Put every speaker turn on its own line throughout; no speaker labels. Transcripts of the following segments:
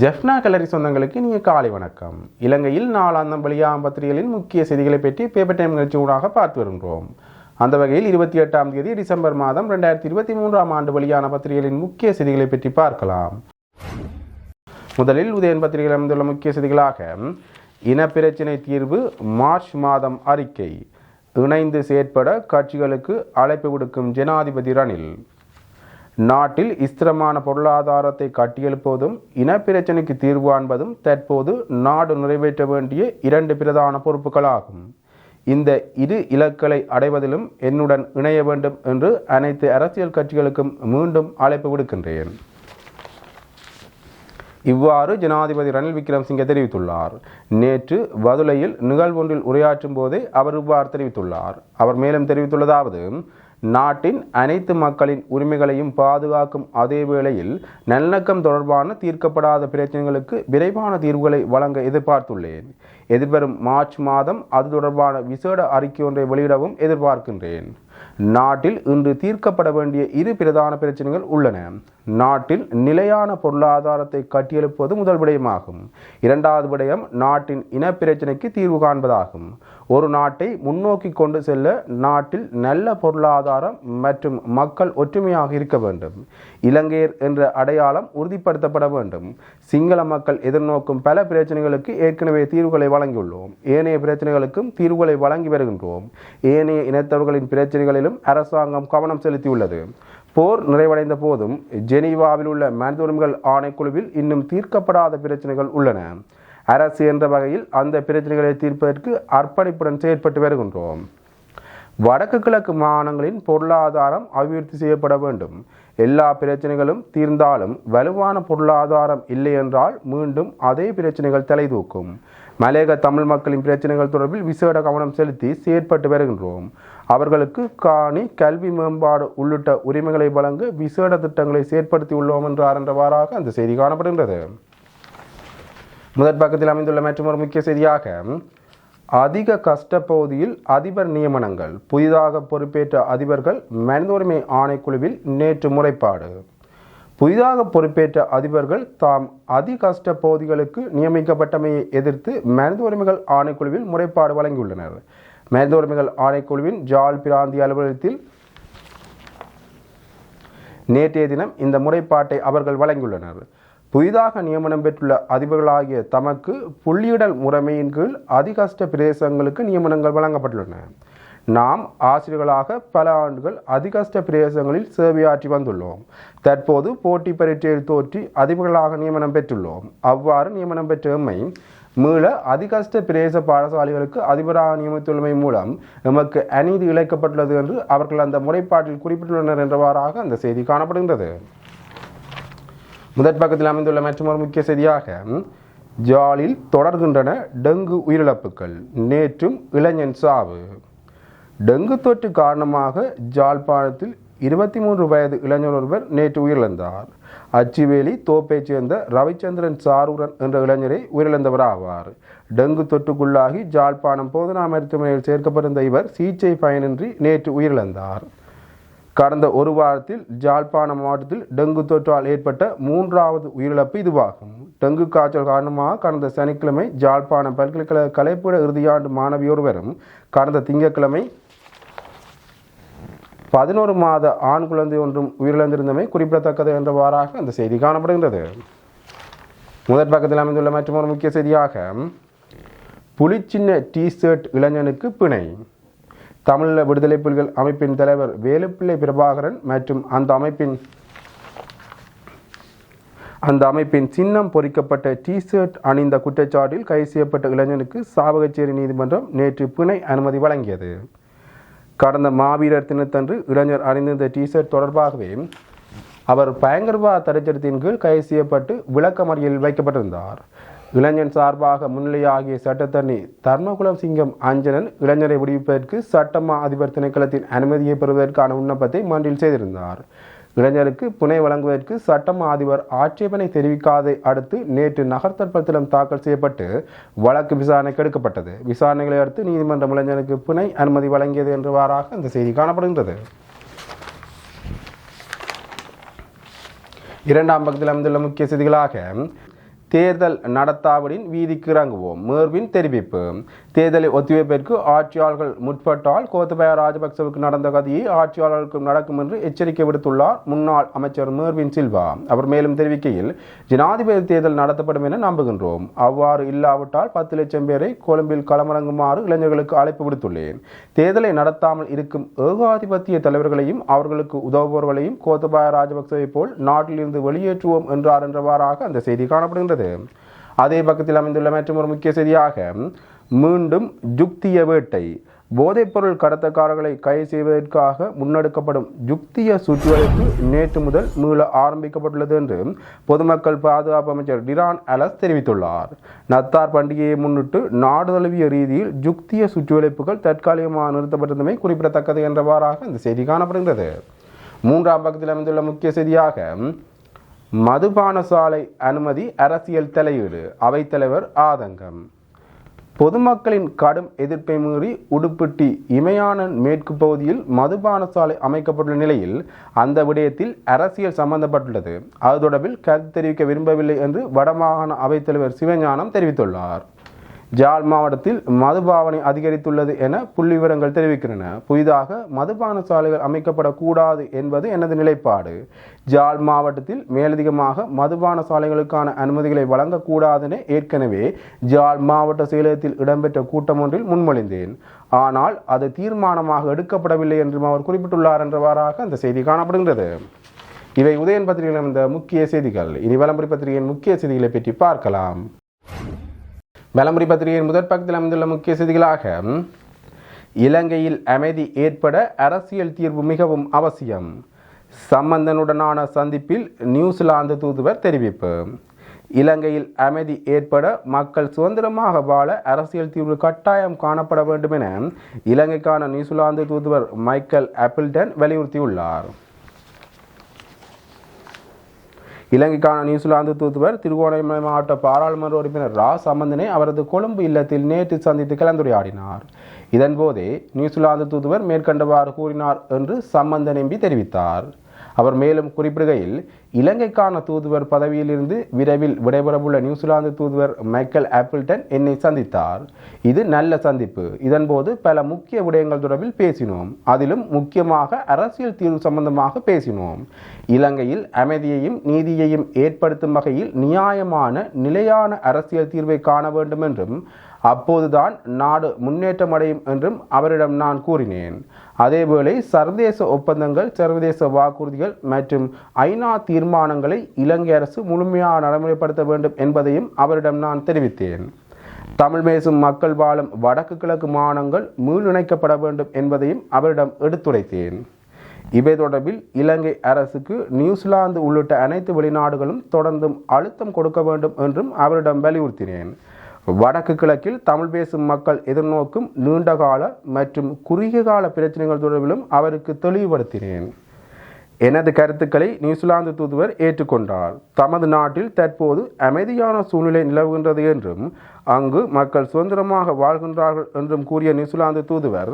ஜெஃப்னா கலரி சொந்தங்களுக்கு நீங்கள் காலை வணக்கம். இலங்கையில் நாளாந்தம் பலியாம் பத்திரிகைகளின் முக்கிய செய்திகளை பற்றி பேப்பர் டைம் நிகழ்ச்சி ஊடாக பார்த்து வருகின்றோம். அந்த வகையில் இருபத்தி எட்டாம் தேதி டிசம்பர் மாதம் ரெண்டாயிரத்தி இருபத்தி மூன்றாம் ஆண்டு வெளியான பத்திரிகைகளின் முக்கிய செய்திகளை பற்றி பார்க்கலாம். முதலில் உதயன் பத்திரிகையில் அமைந்துள்ள முக்கிய செய்திகளாக இனப்பிரச்சினை தீர்வு மார்ச் மாதம் அறிக்கை. இணைந்து செயற்பட கட்சிகளுக்கு அழைப்பு விடுக்கும் ஜனாதிபதி ரணில். நாட்டில் ஸ்திரமான பொருளாதாரத்தை கட்டியெழுப்புவதும் இனப்பிரச்சனைக்கு தீர்வு காண்பதும் தற்போது நாடு நிறைவேற்ற வேண்டிய இரண்டு பிரதான பொறுப்புகளாகும். இந்த இரு இலக்களை அடைவதிலும் என்னுடன் இணைய வேண்டும் என்று அனைத்து அரசியல் கட்சிகளுக்கும் மீண்டும் அழைப்பு விடுக்கின்றேன். இவ்வாறு ஜனாதிபதி ரணில் விக்ரம்சிங்கே தெரிவித்துள்ளார். நேற்று வதுளையில் நிகழ்வொன்றில் உரையாற்றும் போதே அவர் இவ்வாறு தெரிவித்துள்ளார். அவர் மேலும் தெரிவித்துள்ளதாவது நாட்டின் அனைத்து மக்களின் உரிமைகளையும் பாதுகாக்கும் அதே வேளையில் நல்லிணக்கம் தொடர்பான தீர்க்கப்படாத பிரச்சனைகளுக்கு விரைவான தீர்வுகளை வழங்க எதிர்பார்த்துள்ளேன். எதிர்வரும் மார்ச் மாதம் அது தொடர்பான விசேட அறிக்கை ஒன்றை வெளியிடவும் எதிர்பார்க்கின்றேன். நாட்டில் இன்று தீர்க்கப்பட வேண்டிய இரு பிரதான பிரச்சனைகள் உள்ளன. நாட்டில் நிலையான பொருளாதாரத்தை கட்டியெழுப்புவது முதல் விடயமாகும். இரண்டாவது விடயம் நாட்டின் இனப்பிரச்சினைக்கு தீர்வு காண்பதாகும். ஒரு நாட்டை முன்னோக்கி கொண்டு செல்ல நாட்டில் நல்ல பொருளாதாரம் மற்றும் மக்கள் ஒற்றுமையாக இருக்க வேண்டும். இலங்கையர் என்ற அடையாளம் உறுதிப்படுத்தப்பட வேண்டும். சிங்கள மக்கள் எதிர்நோக்கும் பல பிரச்சனைகளுக்கு ஏற்கனவே தீர்வுகளை வழங்கியுள்ளோம். ஏனைய பிரச்சனைகளுக்கும் தீர்வுகளை வழங்கி வருகின்றோம். ஏனைய இனத்தவர்களின் பிரச்சனைகளிலும் அரசாங்கம் கவனம் செலுத்தியுள்ளது. போர் நிறைவடைந்த போதும் ஜெனீவாவில் உள்ள மனித உரிமைகள் ஆணைக்குழுவில் இன்னும் தீர்க்கப்படாத பிரச்சனைகள் உள்ளன. அரசு என்ற வகையில் அந்த பிரச்சனைகளை தீர்ப்பதற்கு அர்ப்பணிப்புடன் செயற்பட்டு வருகின்றோம். வடக்கு கிழக்கு மாகாணங்களின் பொருளாதாரம் அபிவிருத்தி செய்யப்பட வேண்டும். எல்லா பிரச்சனைகளும் தீர்ந்தாலும் வலுவான பொருளாதாரம் இல்லை என்றால் மீண்டும் அதே பிரச்சனைகள் தலைதூக்கும். மலையக தமிழ் மக்களின் பிரச்சனைகள் தொடர்பில் விசேட கவனம் செலுத்தி செயற்பட்டு வருகின்றோம். அவர்களுக்கு காணி கல்வி மேம்பாடு உள்ளிட்ட உரிமைகளை வழங்க விசேட திட்டங்களை செயற்படுத்தியுள்ளோம் என்றார் என்றவாறாக அந்த செய்தி காணப்படுகின்றது. முதற் பக்கத்தில் அமைந்துள்ள மற்றொரு முக்கிய செய்தியாக அதிக கஷ்ட பகுதியில் அதிபர் நியமனங்கள் புதிதாக பொறுப்பேற்ற அதிபர்கள் மனித உரிமை ஆணைக்குழுவில் நேற்று முறைப்பாடு. புதிதாக பொறுப்பேற்ற அதிபர்கள் தாம் அதி கஷ்ட பகுதிகளுக்கு நியமிக்கப்பட்டமையை எதிர்த்து மனித உரிமைகள் ஆணைக்குழுவில் முறைப்பாடு வழங்கியுள்ளனர். மனித உரிமைகள் ஆணைக்குழுவின் ஜால் பிராந்திய அலுவலகத்தில் நேற்றைய தினம் இந்த முறைப்பாட்டை அவர்கள் வழங்கியுள்ளனர். புதிதாக நியமனம் பெற்றுள்ள அதிபர்களாகிய தமக்கு புள்ளியிடல் முறைமையின் கீழ் அதிகஷ்ட பிரதேசங்களுக்கு நியமனங்கள் வழங்கப்பட்டுள்ளன. நாம் ஆசிரியர்களாக பல ஆண்டுகள் அதிகஷ்ட பிரதேசங்களில் சேவையாற்றி வந்துள்ளோம். தற்போது போட்டி பரீட்சையில் தோற்றி அதிபர்களாக நியமனம் பெற்றுள்ளோம். அவ்வாறு நியமனம் பெற்ற எம்மை மீள அதிகஷ்ட பிரதேச பாடசாலைகளுக்கு அதிபராக நியமித்துள்ளமை மூலம் எமக்கு அநீதி இழைக்கப்பட்டுள்ளது என்று அவர்கள் அந்த முறைப்பாட்டில் குறிப்பிட்டுள்ளனர் என்றவாறாக அந்த செய்தி காணப்படுகின்றது. முதற் பக்கத்தில் அமைந்துள்ள மற்றொரு முக்கிய செய்தியாக ஜாலில் தொடர்கின்றன டெங்கு உயிரிழப்புகள். நேற்றும் இளைஞன் சாவு. டெங்கு தொற்று காரணமாக ஜாழ்ப்பாணத்தில் இருபத்தி மூன்று வயது இளைஞர் ஒருவர் நேற்று உயிரிழந்தார். அச்சுவேலி தோப்பைச் சேர்ந்த ரவிச்சந்திரன் சாரூரன் என்ற இளைஞரை உயிரிழந்தவர் ஆவார் டெங்கு தொற்றுக்குள்ளாகி ஜாழ்ப்பாணம் போதனா மருத்துவமனையில் சேர்க்கப்பட்டிருந்த இவர் சிகிச்சை பயனின்றி நேற்று உயிரிழந்தார். கடந்த ஒரு வாரத்தில் ஜாழ்ப்பாணம் மாவட்டத்தில் டெங்கு தொற்றால் ஏற்பட்ட மூன்றாவது உயிரிழப்பு இதுவாகும். டெங்கு காய்ச்சல் காரணமாக கடந்த சனிக்கிழமை ஜாழ்ப்பாணம் பல்கலைக்கழக கலைப்பிட இறுதியாண்டு மாணவியொருவரும் கடந்த திங்கட்கிழமை பதினோரு மாத ஆண் குழந்தை ஒன்றும் உயிரிழந்திருந்தமை குறிப்பிடத்தக்கது என்றவாறாக அந்த செய்தி காணப்படுகின்றது. முதற் பக்கத்தில் அமைந்துள்ள மற்றொரு முக்கிய செய்தியாக புலிச்சின்ன டி ஷர்ட் இளைஞனுக்கு பிணை. தமிழீழ விடுதலை புலிகள் அமைப்பின் தலைவர் வேலுப்பிள்ளை பிரபாகரன் மற்றும் அந்த அமைப்பின் அந்த அமைப்பின் சின்னம் பொறிக்கப்பட்ட டி ஷர்ட் அணிந்த குற்றச்சாட்டில் கைது செய்யப்பட்ட இளைஞனுக்கு சாவகச்சேரி நீதிமன்றம் நேற்று பிணை அனுமதி வழங்கியது. கடந்த மாவீரர் தினத்தன்று இளைஞர் அணிந்திருந்த டிஷர்ட் தொடர்பாகவே அவர் பயங்கரவாத தடைச்சட்டத்தின் கீழ் கைது செய்யப்பட்டு விளக்கமறியலில் வைக்கப்பட்டிருந்தார். இளைஞன் சார்பாக முன்னிலையாகிய சட்டத்தரணி தர்மகுலம் சிங்கம் அஞ்சனன் இளைஞரை விடுவிப்பதற்கு சட்டமா அதிபர் திணைக்களத்தின் அனுமதியை பெறுவதற்கான விண்ணப்பத்தை மன்றில் செய்திருந்தார். இளைஞருக்கு புனை வழங்குவதற்கு சட்டம் அதிபர் ஆட்சேபனை தெரிவிக்காதை அடுத்து நேற்று நகர்த்தற்பத்திடம் தாக்கல் செய்யப்பட்டு வழக்கு விசாரணைக்கு எடுக்கப்பட்டது. விசாரணைகளை அடுத்து நீதிமன்றம் இளைஞருக்கு புனை அனுமதி வழங்கியது என்றுவாறாக இந்த செய்தி காணப்படுகின்றது. இரண்டாம் பகுதியில் அமைந்துள்ள முக்கிய செய்திகளாக தேர்தல் நடத்தாவிடின் வீதிக்கு இறங்குவோம். மேர்வின் தெரிவிப்பு. தேர்தலை ஒத்திவைப்பிற்கு ஆட்சியாளர்கள் முற்பட்டால் கோத்தபய ராஜபக்சவுக்கு நடந்த கதையை ஆட்சியாளர்களுக்கும் நடக்கும் என்று எச்சரிக்கை விடுத்துள்ளார் முன்னாள் அமைச்சர் மேர்வின் சில்வா. அவர் மேலும் தெரிவிக்கையில் ஜனாதிபதி தேர்தல் நடத்தப்படும் என நம்புகின்றோம். அவ்வாறு இல்லாவிட்டால் பத்து லட்சம் பேரை கொழும்பில் களமிறங்குமாறு இளைஞர்களுக்கு அழைப்பு விடுத்துள்ளேன். தேர்தலை நடத்தாமல் இருக்கும் ஏகாதிபத்திய தலைவர்களையும் அவர்களுக்கு உதவுபவர்களையும் கோத்தபாய ராஜபக்சவை போல் நாட்டிலிருந்து வெளியேற்றுவோம் என்றார் என்றவாறாக அந்த செய்தி காணப்படுகின்றது. அதே பக்கத்தில் அமைந்துள்ள மற்றும் ஒரு முக்கிய செய்தியாக மீண்டும் ஜுக்திய வேட்டை. போதைப்பொருள் கடத்தக்காரர்களை கைது செய்வதற்காக முன்னெடுக்கப்படும் யுக்திய சுற்றுவளைப்பு நேற்று முதல் மீள ஆரம்பிக்கப்பட்டுள்ளது என்று பொதுமக்கள் பாதுகாப்பு அமைச்சர் டிரான் அலஸ் தெரிவித்துள்ளார். நத்தார் பண்டிகையை முன்னிட்டு நாடு தழுவிய ரீதியில் யுக்திய சுற்றுவளைப்புகள் தற்காலிகமாக நிறுத்தப்பட்டிருந்தமை குறிப்பிடத்தக்கது என்றவாறாக இந்த செய்தி காணப்படுகிறது மூன்றாம் பக்கத்தில் அமைந்துள்ள முக்கிய செய்தியாக மதுபான சாலை அனுமதி அரசியல் தலையீடு. அவைத்தலைவர் ஆதங்கம். பொதுமக்களின் கடும் எதிர்ப்பை மீறி உடுப்பிட்டி இமயானன் மேற்கு பகுதியில் மதுபான சாலை அமைக்கப்பட்டுள்ள நிலையில் அந்த விடயத்தில் அரசியல் சம்பந்தப்பட்டுள்ளது. அது தொடர்பில் கருத்து தெரிவிக்க விரும்பவில்லை என்று வடமாகாண அவைத்தலைவர் சிவஞானம் தெரிவித்துள்ளார். ஜாழ் மாவட்டத்தில் மதுபாவனை அதிகரித்துள்ளது என புள்ளி விவரங்கள் தெரிவிக்கின்றன. புதிதாக மதுபான சாலைகள் அமைக்கப்படக்கூடாது என்பது எனது நிலைப்பாடு. ஜாழ் மாவட்டத்தில் மேலதிகமாக மதுபான சாலைகளுக்கான அனுமதிகளை வழங்கக்கூடாதென ஏற்கனவே ஜாழ் மாவட்ட செயலகத்தில் இடம்பெற்ற கூட்டம் ஒன்றில் முன்மொழிந்தேன். ஆனால் அது தீர்மானமாக எடுக்கப்படவில்லை என்றும் அவர் குறிப்பிட்டுள்ளார் என்றவாறாக அந்த செய்தி காணப்படுகின்றது. இவை உதயன் பத்திரிகையில் இந்த முக்கிய செய்திகள். இனி வலம்புரி பத்திரிகையின் முக்கிய செய்திகளை பற்றி பார்க்கலாம். வலமுறை பத்திரிகையின் முதற் பக்கத்தில் அமைந்துள்ள முக்கிய செய்திகளாக இலங்கையில் அமைதி ஏற்பட அரசியல் தீர்வு மிகவும் அவசியம். சம்பந்தனுடனான சந்திப்பில் நியூசிலாந்து தூதுவர் தெரிவிப்பு. இலங்கையில் அமைதி ஏற்பட மக்கள் சுதந்திரமாக வாழ அரசியல் தீர்வு கட்டாயம் காணப்பட வேண்டும் என இலங்கைக்கான நியூசிலாந்து தூதுவர் மைக்கேல் ஆப்பிள்டன் வலியுறுத்தியுள்ளார். இலங்கைக்கான நியூசிலாந்து தூதுவர் திருகோணமலை மாவட்ட பாராளுமன்ற உறுப்பினர் ரா. சம்பந்தனை அவரது கொழும்பு இல்லத்தில் நேற்று சந்தித்து கலந்துரையாடினார். இதன்போதே நியூசிலாந்து தூதுவர் மேற்கண்டவாறு கூறினார் என்று சம்பந்தன் எம்பி தெரிவித்தார். அவர் மேலும் குறிப்பிடுகையில் இலங்கைக்கான தூதுவர் பதவியிலிருந்து விரைவில் விடைபெறவுள்ள நியூசிலாந்து தூதுவர் மைக்கேல் ஆப்பிள்டன் என்னை சந்தித்தார். இது நல்ல சந்திப்பு. இதன்போது பல முக்கிய விடயங்கள் தொடர்பில் பேசினோம். அதிலும் முக்கியமாக அரசியல் தீர்வு சம்பந்தமாக பேசினோம். இலங்கையில் அமைதியையும் நீதியையும் ஏற்படுத்தும் வகையில் நியாயமான நிலையான அரசியல் தீர்வை காண வேண்டும் என்றும் அப்போதுதான் நாடு முன்னேற்றம் அடையும் என்றும் அவரிடம் நான் கூறினேன். அதேவேளை சர்வதேச ஒப்பந்தங்கள் சர்வதேச வாக்குறுதிகள் மற்றும் ஐநா தீர்மானங்களை இலங்கை அரசு முழுமையாக நடைமுறைப்படுத்த வேண்டும் என்பதையும் அவரிடம் நான் தெரிவித்தேன். தமிழ் பேசும் மக்கள் வாழும் வடக்கு கிழக்கு மாநிலங்கள் மீளிணைக்கப்பட வேண்டும் என்பதையும் அவரிடம் எடுத்துரைத்தேன். இவை தொடர்பில் இலங்கை அரசுக்கு நியூசிலாந்து உள்ளிட்ட அனைத்து வெளிநாடுகளும் தொடர்ந்தும் அழுத்தம் கொடுக்க வேண்டும் என்றும் அவரிடம் வலியுறுத்தினேன். வடக்கு கிழக்கில் தமிழ் பேசும் மக்கள் எதிர்நோக்கும் நீண்டகால மற்றும் குறுகிய கால பிரச்சனைகள் தொடர்பிலும் அவருக்கு தெளிவுபடுத்தினேன். எனது கருத்துக்களை நியூசிலாந்து தூதுவர் ஏற்றுக்கொண்டார். தமது நாட்டில் தற்போது அமைதியான சூழ்நிலை நிலவுகின்றது என்றும் அங்கு மக்கள் சுதந்திரமாக வாழ்கின்றார்கள் என்றும் கூறிய நியூசிலாந்து தூதுவர்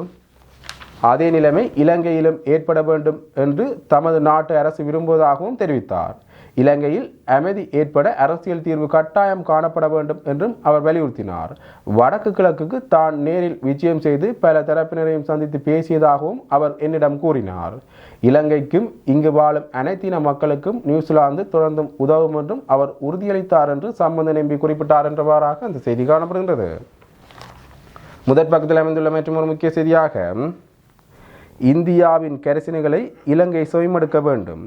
அதே நிலைமை இலங்கையிலும் ஏற்பட வேண்டும் என்று தமது நாட்டு அரசு விரும்புவதாகவும் தெரிவித்தார். இலங்கையில் அமைதி ஏற்பட அரசியல் தீர்வு கட்டாயம் காணப்பட வேண்டும் என்றும் அவர் வலியுறுத்தினார். வடக்கு கிழக்குக்கு தான் நேரில் விஜயம் செய்து பல தரப்பினரையும் சந்தித்து பேசியதாகவும் அவர் என்னிடம் கூறினார். இலங்கைக்கும் இங்கு வாழும் அனைத்தின மக்களுக்கும் நியூசிலாந்து தொடர்ந்தும் உதவும் என்றும் அவர் உறுதியளித்தார் என்று சம்பந்த நம்பி குறிப்பிட்டார் என்றவாறாக அந்த செய்தி காணப்படுகின்றது. முதற் பக்கத்தில் அமைந்துள்ள மற்றும் ஒரு முக்கிய செய்தியாக இந்தியாவின் கரிசனைகளை இலங்கை சுயமெடுக்க வேண்டும்.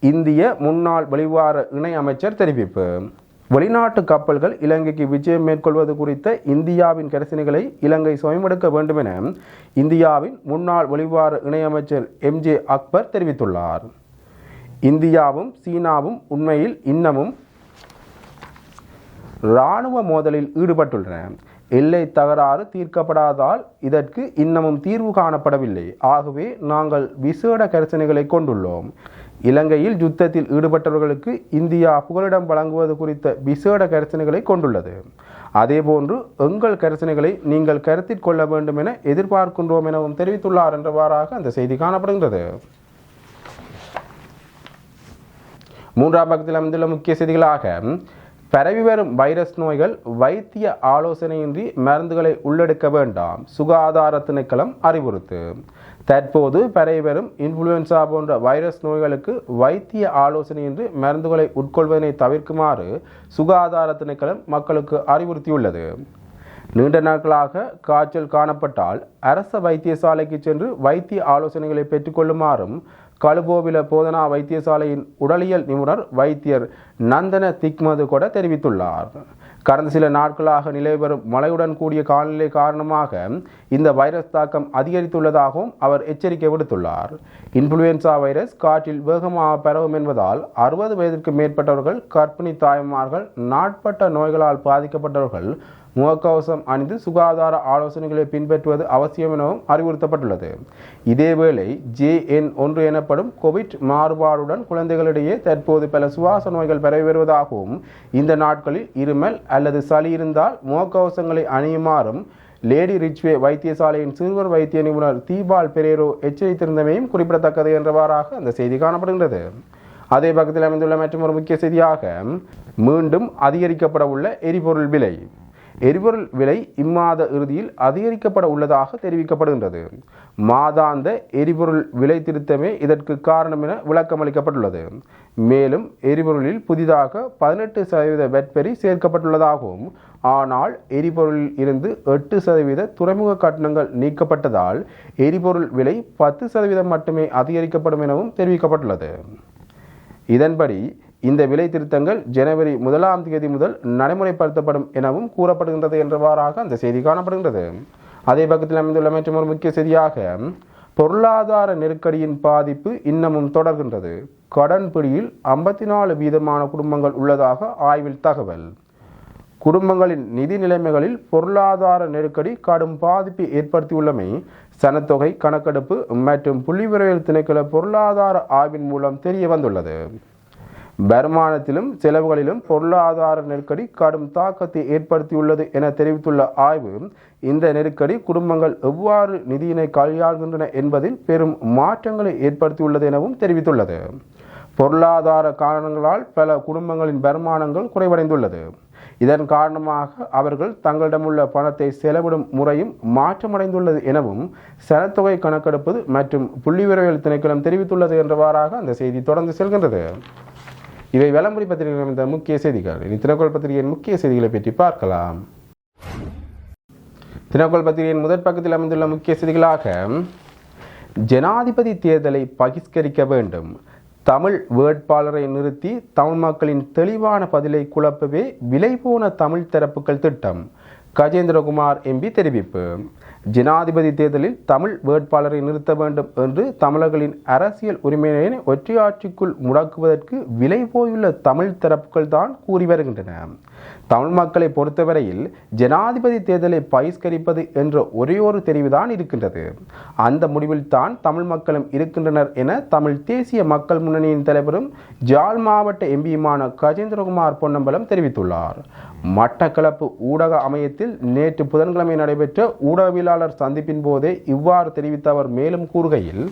இந்திய முன்னாள் வெளிவார இணை அமைச்சர் தெரிவிப்பு. வெளிநாட்டு கப்பல்கள் இலங்கைக்கு விஜயம் மேற்கொள்வது குறித்த இந்தியாவின் கரிசனைகளை இலங்கை சுயமெடுக்க வேண்டும் என இந்தியாவின் முன்னாள் வெளிவார இணையமைச்சர் எம்ஜே அக்பர் தெரிவித்துள்ளார். இந்தியாவும் சீனாவும் உண்மையில் இன்னமும் இராணுவ மோதலில் ஈடுபட்டுள்ளன. எல்லை தகராறு தீர்க்கப்படாதால் இதற்கு இன்னமும் தீர்வு காணப்படவில்லை. ஆகவே நாங்கள் விசேட கரிசனைகளை கொண்டுள்ளோம். இலங்கையில் யுத்தத்தில் ஈடுபட்டவர்களுக்கு இந்தியா புகலிடம் வழங்குவது குறித்த விசேட கரிசனைகளை கொண்டுள்ளது. அதேபோன்று எங்கள் கரிசனைகளை நீங்கள் கருத்தில் கொள்ள வேண்டும் என எதிர்பார்க்கின்றோம் எனவும் தெரிவித்துள்ளார் என்றவாறாக அந்த செய்தி காணப்படுகின்றது. மூன்றாம் பக்கத்தில் அமைந்துள்ள முக்கிய செய்திகளாக பரவி வரும் வைரஸ் நோய்கள் வைத்திய ஆலோசனையின்றி மருந்துகளை உள்ளெடுக்க வேண்டாம். சுகாதார திணைக்களம் அறிவுறுத்து. தற்போது பரவி வரும் இன்ஃப்ளூயன்சா போன்ற வைரஸ் நோய்களுக்கு வைத்திய ஆலோசனையின்றி மருந்துகளை உட்கொள்வதனை தவிர்க்குமாறு சுகாதார திணைக்களம் மக்களுக்கு அறிவுறுத்தியுள்ளது. நீண்ட நாட்களாக காய்ச்சல் காணப்பட்டால் அரச வைத்தியசாலைக்கு சென்று வைத்திய ஆலோசனைகளை பெற்றுக்கொள்ளுமாறும் கழுபோவில போதனா வைத்தியசாலையின் உடலியல் நிபுணர் வைத்தியர் நந்தன திக்மது கூட தெரிவித்துள்ளார். கடந்த சில நாட்களாக நிலவி வரும் மழையுடன் கூடிய காலநிலை காரணமாக இந்த வைரஸ் தாக்கம் அதிகரித்துள்ளதாகவும் அவர் எச்சரிக்கை விடுத்துள்ளார். இன்ஃப்ளூயன்சா வைரஸ் காற்றில் வேகமாக பரவும் என்பதால் அறுபது வயதிற்கு மேற்பட்டவர்கள் கர்ப்பிணி தாய்மார்கள் நாட்பட்ட நோய்களால் பாதிக்கப்பட்டவர்கள் முகக்கவசம் அணிந்து சுகாதார ஆலோசனைகளை பின்பற்றுவது அவசியம் எனவும் அறிவுறுத்தப்பட்டுள்ளது. இதேவேளை ஜேஎன் ஒன்று எனப்படும் கோவிட் மாறுபாடுடன் குழந்தைகளிடையே தற்போது பல சுவாச நோய்கள் பரவி வருவதாகவும் இந்த நாட்களில் இருமல் அல்லது சளி இருந்தால் முகக்கவசங்களை அணியுமாறும் லேடி ரிச்வே வைத்தியசாலையின் சிறுவர் வைத்திய நிபுணர் தீபால் பெரேரோ எச்சரித்திருந்தமையும் குறிப்பிடத்தக்கது என்றவாறாக அந்த செய்தி காணப்படுகின்றது. அதே பக்கத்தில் அமைந்துள்ள மற்றும் ஒரு முக்கிய செய்தியாக மீண்டும் அதிகரிக்கப்பட உள்ள எரிபொருள் விலை. எரிபொருள் விலை இம்மாத இறுதியில் அதிகரிக்கப்பட உள்ளதாக தெரிவிக்கப்படுகின்றது. மாதாந்த எரிபொருள் விலை திருத்தமே இதற்கு காரணம் என விளக்கமளிக்கப்பட்டுள்ளது மேலும் எரிபொருளில் புதிதாக பதினெட்டு சதவீத வெட்பெரி சேர்க்கப்பட்டுள்ளதாகவும் ஆனால் எரிபொருளில் இருந்து எட்டு சதவீத துறைமுக கட்டணங்கள் நீக்கப்பட்டதால் எரிபொருள் விலை பத்து சதவீதம் மட்டுமே அதிகரிக்கப்படும் எனவும் தெரிவிக்கப்பட்டுள்ளது. இதன்படி இந்த விலை திருத்தங்கள் ஜனவரி முதலாம் தேதி முதல் நடைமுறைப்படுத்தப்படும் எனவும் கூறப்படுகின்றது என்றவாறாக அந்த செய்தி காணப்படுகின்றது. அதே பக்கத்தில் அமைந்துள்ள மற்றும் ஒரு முக்கிய செய்தியாக பொருளாதார நெருக்கடியின் பாதிப்பு இன்னமும் தொடர்கின்றது. கடன் பிடியில் ஐம்பத்தி நாலு வீதமான குடும்பங்கள் உள்ளதாக ஆய்வில் தகவல். குடும்பங்களின் நிதி நிலைமைகளில் பொருளாதார நெருக்கடி கடும் பாதிப்பை ஏற்படுத்தியுள்ளமை சனத்தொகை கணக்கெடுப்பு மற்றும் புள்ளிவிரைவில் திணைக்கள பொருளாதார ஆய்வின் மூலம் தெரிய வந்துள்ளது வருமானத்திலும் செலவுகளிலும் பொருளாதார நெருக்கடி கடும் தாக்கத்தை ஏற்படுத்தியுள்ளது என தெரிவித்துள்ள ஆய்வு இந்த நெருக்கடி குடும்பங்கள் எவ்வாறு நிதியினை கையாள்கின்றன என்பதில் பெரும் மாற்றங்களை ஏற்படுத்தியுள்ளது எனவும் தெரிவித்துள்ளது. பொருளாதார காரணங்களால் பல குடும்பங்களின் வருமானங்கள் குறைவடைந்துள்ளது. இதன் காரணமாக அவர்கள் தங்களிடமுள்ள பணத்தை செலவிடும் முறையும் மாற்றமடைந்துள்ளது எனவும் சனத்தொகை கணக்கெடுப்பது மற்றும் புள்ளிவிரவியல் திணைக்களம் தெரிவித்துள்ளது என்றவாறாக அந்த செய்தி தொடர்ந்து செல்கின்றது. இவை விளம்பரி பத்திரிகைகள் அமைந்த முக்கிய செய்திகள். இனி தினக்கோள் பத்திரிகையின் முக்கிய செய்திகளை பற்றி பார்க்கலாம். தினக்கோள் பத்திரிகையின் முதற் பக்கத்தில் அமைந்துள்ள முக்கிய செய்திகளாக ஜனாதிபதி தேர்தலை பகிஷ்கரிக்க வேண்டும். தமிழ் வேட்பாளரை நிறுத்தி தமிழ் மக்களின் தெளிவான பதிலை குழப்பவே விலை போன தமிழ் தரப்புகள் திட்டம். கஜேந்திரகுமார் எம்பி தெரிவிப்பு. ஜனாதிபதி தேர்தலில் தமிழ் வேட்பாளரை நிறுத்த வேண்டும் என்று தமிழர்களின் அரசியல் உரிமையினை ஒற்றையாட்சிக்குள் முடக்குவதற்கு விலை போயுள்ள தமிழ் தரப்புகள் தான் கூறி வருகின்றன. தமிழ் மக்களை பொறுத்தவரையில் ஜனாதிபதி தேர்தலை பகிஷ்கரிப்பது என்ற ஒரே ஒரு தெரிவுதான் இருக்கின்றது. அந்த முடிவில் தான் தமிழ் மக்களும் இருக்கின்றனர் என தமிழ் தேசிய மக்கள் முன்னணியின் தலைவரும் ஜாழ் மாவட்ட எம்பியுமான கஜேந்திரகுமார் பொன்னம்பலம் தெரிவித்துள்ளார். மட்டக்களப்பு ஊடக அமையத்தில் நேற்று புதன்கிழமை நடைபெற்ற ஊடகவியலாளர் சந்திப்பின் போதே இவ்வாறு தெரிவித்த அவர் மேலும் கூறுகையில்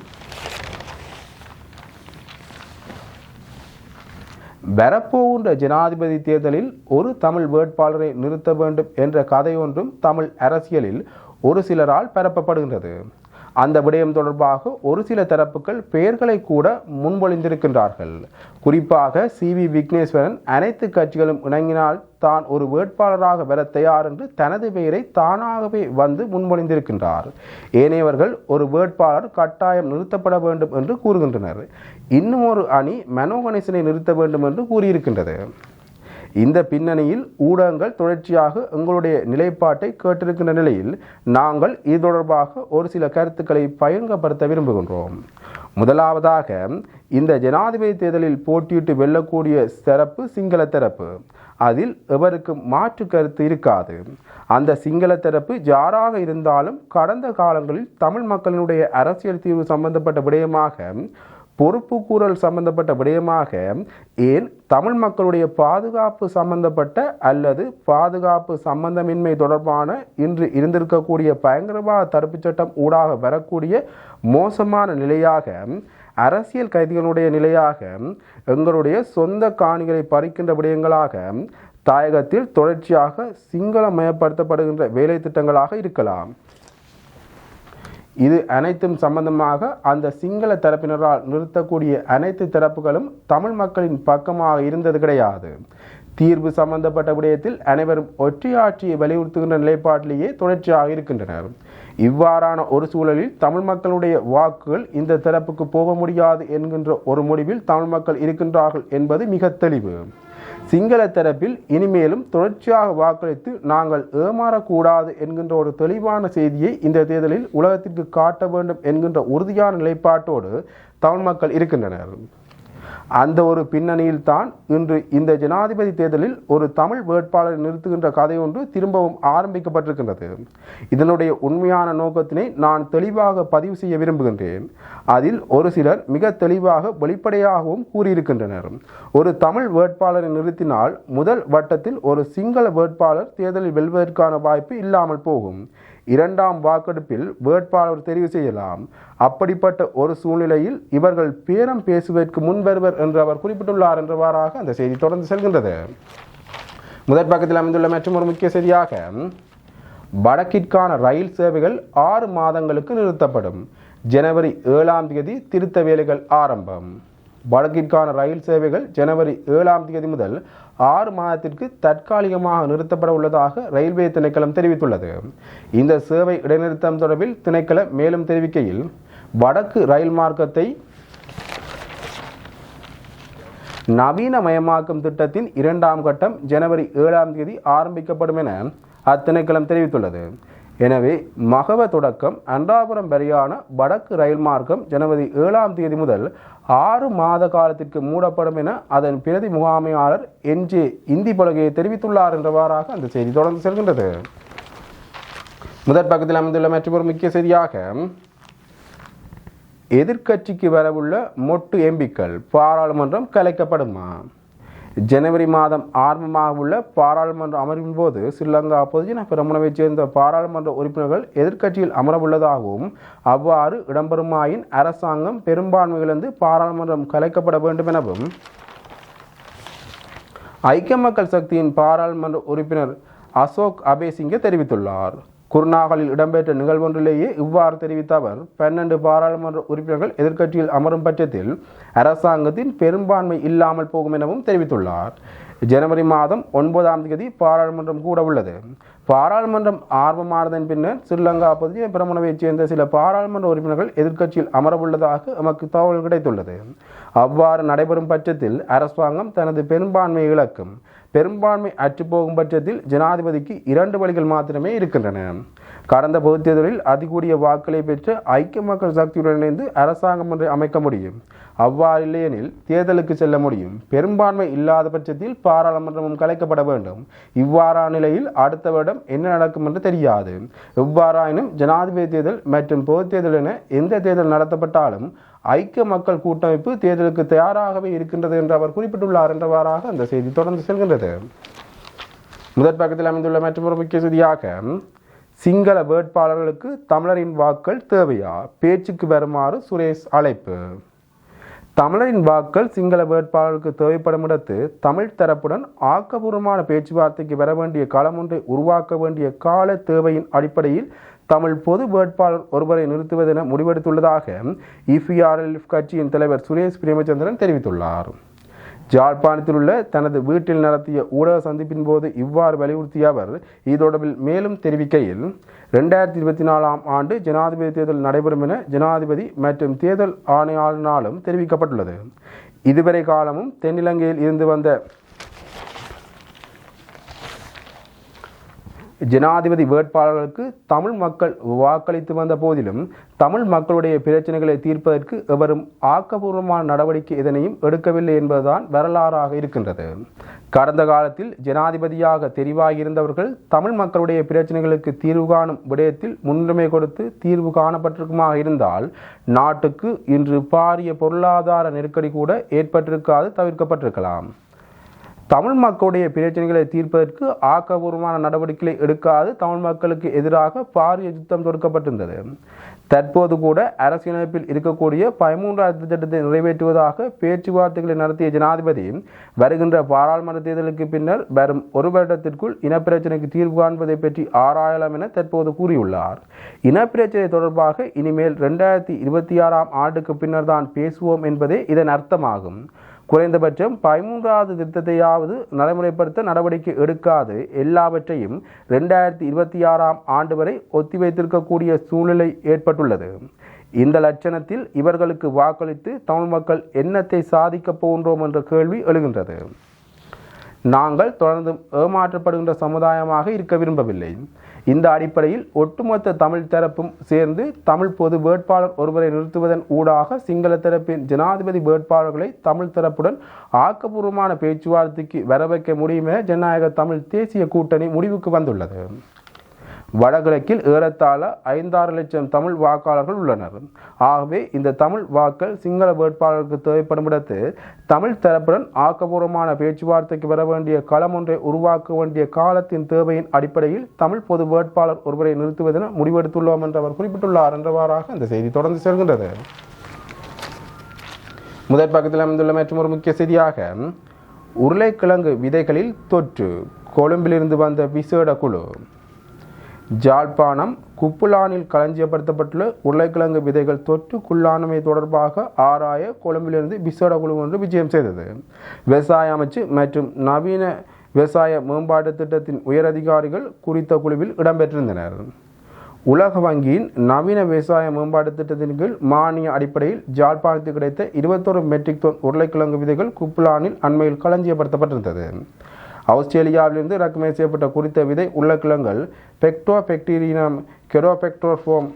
வரப்போகின்ற ஜனாதிபதி தேர்தலில் ஒரு தமிழ் வேட்பாளரை நிறுத்த வேண்டும் என்ற கதை ஒன்றும் தமிழ் அரசியலில் ஒரு சிலரால் பரப்பப்படுகின்றது அந்த விடயம் தொடர்பாக ஒரு சில தரப்புகள் பெயர்களை கூட முன்மொழிந்திருக்கின்றார்கள். குறிப்பாக சி வி விக்னேஸ்வரன் அனைத்து கட்சிகளும் இணங்கினால் தான் ஒரு வேட்பாளராக வர தயார் என்று தனது பெயரை தானாகவே வந்து முன்மொழிந்திருக்கின்றார். ஏனையவர்கள் ஒரு வேட்பாளர் கட்டாயம் நிறுத்தப்பட வேண்டும் என்று கூறுகின்றனர். இன்னும் ஒரு அணி மனோ கணேசனை நிறுத்த வேண்டும் என்று கூறியிருக்கின்றது. இந்த பின்னணியில் ஊடகங்கள் தொடர்ச்சியாக எங்களுடைய நிலைப்பாட்டை கேட்டிருக்கின்ற நிலையில் நாங்கள் இது தொடர்பாக ஒரு சில கருத்துக்களை பயங்கப்படுத்த விரும்புகின்றோம். முதலாவதாக இந்த ஜனாதிபதி தேர்தலில் போட்டியிட்டு வெல்லக்கூடிய சிறப்பு சிங்கள தரப்பு அதில் எவருக்கும் மாற்று கருத்து இருக்காது. அந்த சிங்கள தரப்பு யாராக இருந்தாலும் கடந்த காலங்களில் தமிழ் மக்களினுடைய அரசியல் தீர்வு சம்பந்தப்பட்ட விடயமாக பொறுப்பு கூறல் சம்பந்தப்பட்ட விடயமாக ஏன் தமிழ் மக்களுடைய பாதுகாப்பு சம்பந்தப்பட்ட அல்லது பாதுகாப்பு சம்பந்தமின்மை தொடர்பான இன்று இருந்திருக்கக்கூடிய பயங்கரவாத தடுப்புச் சட்டம் ஊடாக வரக்கூடிய மோசமான நிலையாக அரசியல் கைதிகளுடைய நிலையாக எங்களுடைய சொந்த காணிகளை பறிக்கின்ற விடயங்களாக தாயகத்தில் தொடர்ச்சியாக சிங்களமயப்படுத்தப்படுகின்ற வேலை திட்டங்களாக இருக்கலாம். இது அனைத்தும் சம்பந்தமாக அந்த சிங்கள தரப்பினரால் நிறுத்தக்கூடிய அனைத்து தரப்புகளும் தமிழ் மக்களின் பக்கமாக இருந்தது கிடையாது. தீர்வு சம்பந்தப்பட்ட விடயத்தில் அனைவரும் ஒற்றையாட்சியை வலியுறுத்துகின்ற நிலைப்பாட்டிலேயே தொடர்ச்சியாக இருக்கின்றனர். இவ்வாறான ஒரு சூழலில் தமிழ் மக்களுடைய வாக்குகள் இந்த தரப்புக்கு போக முடியாது என்கின்ற ஒரு முடிவில் தமிழ் மக்கள் இருக்கின்றார்கள் என்பது மிக தெளிவு. சிங்கள தரப்பில் இனிமேலும் தொடர்ச்சியாக வாக்களித்து நாங்கள் ஏமாறக்கூடாது என்கின்ற ஒரு தெளிவான செய்தியை இந்த தேர்தலில் உலகத்திற்கு காட்ட வேண்டும் என்கின்ற உறுதியான நிலைப்பாட்டோடு தமிழ் மக்கள் இருக்கின்றனர். அந்த ஒரு பின்னணியில் தான் இன்று இந்த ஜனாதிபதி தேர்தலில் ஒரு தமிழ் வேட்பாளரை நிறுத்துகின்ற கதை ஒன்று திரும்பவும் ஆரம்பிக்கப்பட்டிருக்கின்றது. இதனுடைய உண்மையான நோக்கத்தினை நான் தெளிவாக பதிவு செய்ய விரும்புகின்றேன். அதில் ஒரு சிலர் மிக தெளிவாக வெளிப்படையாகவும் கூறியிருக்கின்றனர். ஒரு தமிழ் வேட்பாளரை நிறுத்தினால் முதல் வட்டத்தில் ஒரு சிங்கள வேட்பாளர் தேர்தலில் வெல்வதற்கான வாய்ப்பு இல்லாமல் போகும். இரண்டாம் வாக்கெடுப்பில் வேட்பாளர் தெரிவு செய்யலாம். அப்படிப்பட்ட ஒரு சூழ்நிலையில் இவர்கள் பேரம் பேசுவதற்கு முன்வருவர் என்று அவர் குறிப்பிட்டுள்ளார் என்றவாறாக அந்த செய்தி தொடர்ந்து செல்கின்றது. முதற் பக்கத்தில் அமைந்துள்ள மற்றும் ஒரு முக்கிய செய்தியாக வடக்கிற்கான ரயில் சேவைகள் ஆறு மாதங்களுக்கு நிறுத்தப்படும். ஜனவரி ஏழாம் தேதி திருத்த வேலைகள் ஆரம்பம். வடக்கிற்கான ரயில் சேவைகள் ஜனவரி ஏழாம் தேதி முதல் ஆறு மாதத்திற்கு தற்காலிகமாக நிறுத்தப்பட உள்ளதாக ரயில்வே திணைக்களம் தெரிவித்துள்ளது. இந்த சேவை இடைநிறுத்தம் தொடர்பில் திணைக்களம் மேலும் தெரிவிக்கையில் வடக்கு ரயில் மார்க்கத்தை நவீனமயமாக்கும் திட்டத்தின் இரண்டாம் கட்டம் ஜனவரி ஏழாம் தேதி ஆரம்பிக்கப்படும் என அத்திணைக்களம் தெரிவித்துள்ளது. எனவே மகவ தொடக்கம் அன்றாபுரம் வரையான வடக்கு ரயில் மார்க்கம் ஜனவரி ஏழாம் தேதி முதல் ஆறு மாத காலத்திற்கு மூடப்படும் என அதன் பிரதி முகாமையாளர் என் ஜே இந்தி பலகையை தெரிவித்துள்ளார் என்றவாறாக அந்த செய்தி தொடர்ந்து செல்கின்றது. முதற் பக்கத்தில் அமைந்துள்ள மற்றொரு முக்கிய செய்தியாக எதிர்க்கட்சிக்கு வரவுள்ள மொட்டு எம்பிக்கள் பாராளுமன்றம் கலைக்கப்படுமா? ஜனவரி மாதம் ஆரம்பமாக உள்ள பாராளுமன்ற அமர்வின் போது ஸ்ரீலங்கா பொதுஜன பெருமனவைச் சேர்ந்த பாராளுமன்ற உறுப்பினர்கள் எதிர்க்கட்சியில் அமரவுள்ளதாகவும் அவ்வாறு இடம்பெறுமாயின் அரசாங்கம் பெரும்பான்மை இழந்து பாராளுமன்றம் கலைக்கப்பட வேண்டும் எனவும் ஐக்கிய மக்கள் சக்தியின் பாராளுமன்ற உறுப்பினர் அசோக் அபேசிங்க தெரிவித்துள்ளார். குருநாகலில் இடம்பெற்ற நிகழ்வொன்றிலேயே இவ்வாறு தெரிவித்த அவர் பன்னெண்டு பாராளுமன்ற உறுப்பினர்கள் எதிர்க்கட்சியில் அமரும் பட்சத்தில் அரசாங்கத்தின் பெரும்பான்மை இல்லாமல் போகும் எனவும் தெரிவித்துள்ளார். ஜனவரி மாதம் ஒன்பதாம் தேதி பாராளுமன்றம் கூட உள்ளது. பாராளுமன்றம் ஆர்வமானதன் பின்னர் ஸ்ரீலங்கா பகுதியை பிரமணவைச் சேர்ந்த சில பாராளுமன்ற உறுப்பினர்கள் எதிர்க்கட்சியில் அமரவுள்ளதாக எமக்கு தகவல் கிடைத்துள்ளது. அவ்வாறு நடைபெறும் பட்சத்தில் அரசாங்கம் தனது பெரும்பான்மையை இழக்கும். பெரும்பான்மை அற்றுப்போகும் பட்சத்தில் ஜனாதிபதிக்கு இரண்டு வழிகள் மாத்திரமே இருக்கின்றன. கடந்த பொதுத் தேர்தலில் அதிகூடிய வாக்களை பெற்று ஐக்கிய மக்கள் சக்தியுடன் இணைந்து அரசாங்கம் ஒன்றை அமைக்க முடியும். அவ்வாறு இல்லையெனில் தேர்தலுக்கு செல்ல முடியும். பெரும்பான்மை இல்லாத பட்சத்தில் பாராளுமன்றமும் கலைக்கப்பட வேண்டும். இவ்வாறான நிலையில் அடுத்த வருடம் என்ன நடக்கும் என்று தெரியாது. எவ்வாறாயினும் ஜனாதிபதி தேர்தல் மற்றும் பொதுத் தேர்தல் என எந்த தேர்தல் நடத்தப்பட்டாலும் ஐக்கிய மக்கள் கூட்டமைப்பு தேர்தலுக்கு தயாராகவே இருக்கின்றது என்று அவர் குறிப்பிட்டுள்ளார் என்றவாறாக அந்த செய்தி தொடர்ந்து செல்கின்றது. முதற் பக்கத்தில் அமைந்துள்ள மற்றொரு முக்கிய செய்தியாக சிங்கள வேட்பாளர்களுக்கு தமிழரின் வாக்கள் தேவையா? பேச்சுக்கு வருமாறு சுரேஷ் அழைப்பு. தமிழரின் வாக்கள் சிங்கள வேட்பாளருக்கு தேவைப்படும் இடத்து தமிழ் தரப்புடன் ஆக்கபூர்வமான பேச்சுவார்த்தைக்கு வர வேண்டிய களம் ஒன்றை உருவாக்க வேண்டிய கால தேவையின் அடிப்படையில் தமிழ் பொது வேட்பாளர் ஒருவரை நிறுத்துவதென முடிவெடுத்துள்ளதாக இபிஆர்எல்எஃப் கட்சியின் தலைவர் சுரேஷ் பிரேமச்சந்திரன் தெரிவித்துள்ளார். ஜாழ்ப்பாணத்தில் உள்ள தனது வீட்டில் நடத்திய ஊடக சந்திப்பின் போது இவ்வாறு வலியுறுத்திய அவர் இது தொடர்பில் மேலும் தெரிவிக்கையில் ரெண்டாயிரத்தி இருபத்தி நாலாம் ஆண்டு ஜனாதிபதி தேர்தல் நடைபெறும் என ஜனாதிபதி மற்றும் தேர்தல் ஆணையாளரினாலும் தெரிவிக்கப்பட்டுள்ளது. இதுவரை காலமும் தென்னிலங்கையில் இருந்து வந்த ஜனாதிபதி வேட்பாளர்களுக்கு தமிழ் மக்கள் வாக்களித்து வந்த போதிலும் தமிழ் மக்களுடைய பிரச்சனைகளை தீர்ப்பதற்கு எவரும் ஆக்கபூர்வமான நடவடிக்கை எதனையும் எடுக்கவில்லை என்பதுதான் வரலாறாக இருக்கின்றது. கடந்த காலத்தில் ஜனாதிபதியாக தெரிவாகியிருந்தவர்கள் தமிழ் மக்களுடைய பிரச்சனைகளுக்கு தீர்வு காணும் விடயத்தில் முன்னுரிமை கொடுத்து தீர்வு காணப்பட்டிருக்குமாக இருந்தால் நாட்டுக்கு இன்று பாரிய பொருளாதார நெருக்கடி கூட ஏற்பட்டிருக்காது தவிர்க்கப்பட்டிருக்கலாம். தமிழ் மக்களுடைய பிரச்சனைகளை தீர்ப்பதற்கு ஆக்கபூர்வமான நடவடிக்கைகளை எடுக்காது தமிழ் மக்களுக்கு எதிராக பாரிய யுத்தம் தொடுக்கப்பட்டிருந்தது. தற்போது கூட அரசியலமைப்பில் இருக்கக்கூடிய பதிமூன்றாவது திட்டத்தை நிறைவேற்றுவதாக பேச்சுவார்த்தைகளை நடத்திய ஜனாதிபதி வருகின்ற பாராளுமன்ற தேர்தலுக்கு பின்னர் வரும் ஒரு வருடத்திற்குள் இனப்பிரச்சனைக்கு தீர்வு காண்பதை பற்றி ஆராயலாம் என தற்போது கூறியுள்ளார். இனப்பிரச்சனை தொடர்பாக இனிமேல் ரெண்டாயிரத்தி இருபத்தி ஆறாம் ஆண்டுக்கு பின்னர் தான் பேசுவோம் என்பதே இதன் அர்த்தமாகும். குறைந்தபட்சம் பதிமூன்றாவது திட்டத்தையாவது நடைமுறைப்படுத்த நடவடிக்கை எடுக்காது. எல்லாவற்றையும் ரெண்டாயிரத்தி இருபத்தி ஆறாம் ஆண்டு வரை ஒத்திவைத்திருக்கக்கூடிய சூழ்நிலை ஏற்பட்டுள்ளது. இந்த லட்சணத்தில் இவர்களுக்கு வாக்களித்து தமிழ் மக்கள் என்னத்தை சாதிக்கப் போகின்றோம் என்ற கேள்வி எழுகின்றது. நாங்கள் தொடர்ந்து ஏமாற்றப்படுகின்ற சமுதாயமாக இருக்க விரும்பவில்லை. இந்த அடிப்படையில் ஒட்டுமொத்த தமிழ் தரப்பும் சேர்ந்து தமிழ் பொது வேட்பாளர் ஒருவரை நிறுத்துவதன் ஊடாக சிங்கள தரப்பின் ஜனாதிபதி வேட்பாளர்களை தமிழ் தரப்புடன் ஆக்கப்பூர்வமான பேச்சுவார்த்தைக்கு வர வைக்க என ஜனநாயக தமிழ் தேசிய கூட்டணி முடிவுக்கு வந்துள்ளது. வடகிழக்கில் ஏறத்தாழ ஐந்தாறு லட்சம் தமிழ் வாக்காளர்கள் உள்ளனர். ஆகவே இந்த தமிழ் வாக்கள் சிங்கள வேட்பாளருக்கு தேவைப்படும் இடத்து தமிழ் தரப்புடன் ஆக்கப்பூர்வமான பேச்சுவார்த்தைக்கு வர வேண்டிய களம் ஒன்றை உருவாக்க வேண்டிய காலத்தின் தேவையின் அடிப்படையில் தமிழ் பொது வேட்பாளர் ஒருவரை நிறுத்துவதென முடிவெடுத்துள்ளோம் என்று அவர் குறிப்பிட்டுள்ளார் என்றவாறாக அந்த செய்தி தொடர்ந்து செல்கின்றது. முதற் பக்கத்தில் அமைந்துள்ள மற்றும் ஒரு முக்கிய செய்தியாக உருளைக்கிழங்கு விதைகளில் தொற்று. கொழும்பிலிருந்து வந்த விசேட குழு ஜாழ்ப்பாணம் குப்புலானில் களஞ்சியப்படுத்தப்பட்டுள்ள உருளைக்கிழங்கு விதைகள் தொற்றுக்குள்ளானமை தொடர்பாக ஆராய கொழும்பிலிருந்து விசேட குழு ஒன்று விஜயம் செய்தது. விவசாய அமைச்சு மற்றும் நவீன விவசாய மேம்பாட்டு திட்டத்தின் உயரதிகாரிகள் குறித்த குழுவில் இடம்பெற்றிருந்தனர். உலக வங்கியின் நவீன விவசாய மேம்பாட்டு திட்டத்தின் கீழ் மானிய அடிப்படையில் ஜாழ்ப்பாணத்தில் கிடைத்த இருபத்தொரு மெட்ரிக் தொன் உருளைக்கிழங்கு விதைகள் குப்புலானில் அண்மையில் களஞ்சியப்படுத்தப்பட்டிருந்தது. ஆஸ்திரேலியாவிலிருந்து இறக்குமதி செய்யப்பட்ட குறித்த விதை உருளைக்கிழங்கள் பெக்டோ பெக்டீரியம் கெரோபெக்டோஃபோம்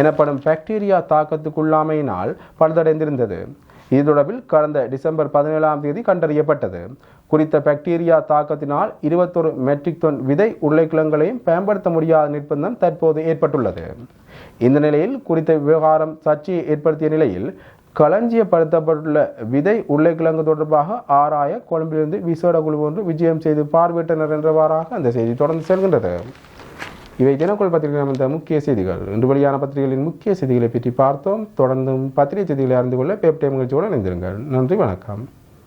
எனப்படும் பாக்டீரியா தாக்கத்துக்குள்ளாமையினால் பழுதடைந்திருந்தது. இது தொடர்பில் கடந்த டிசம்பர் பதினேழாம் தேதி கண்டறியப்பட்டது. குறித்த பாக்டீரியா தாக்கத்தினால் இருபத்தொரு மெட்ரிக் தொன் விதை உருளைக்கிழங்குகளையும் பயன்படுத்த முடியாத நிர்பந்தம் தற்போது ஏற்பட்டுள்ளது. இந்த நிலையில் குறித்த விவகாரம் சர்ச்சையை ஏற்படுத்திய நிலையில் களஞ்சியப்படுத்தப்பட்டுள்ள விதை உருளைக்கிழங்கு தொடர்பாக ஆராய கொழும்பிலிருந்து விசேட குழு ஒன்று விஜயம் செய்து பார்வையிட்டனர் என்றவாறாக அந்த செய்தி தொடர்ந்து செல்கின்றது. இவை தினக்குள் பத்திரிகை அமைந்த முக்கிய செய்திகள். இன்று வெளியான பத்திரிகைகளின் முக்கிய செய்திகளை பற்றி பார்த்தோம். தொடர்ந்தும் பத்திரிகை செய்திகளை அறிந்து கொள்ள பேப்டே நிகழ்ச்சியோடு இணைந்திருங்கள். நன்றி வணக்கம்.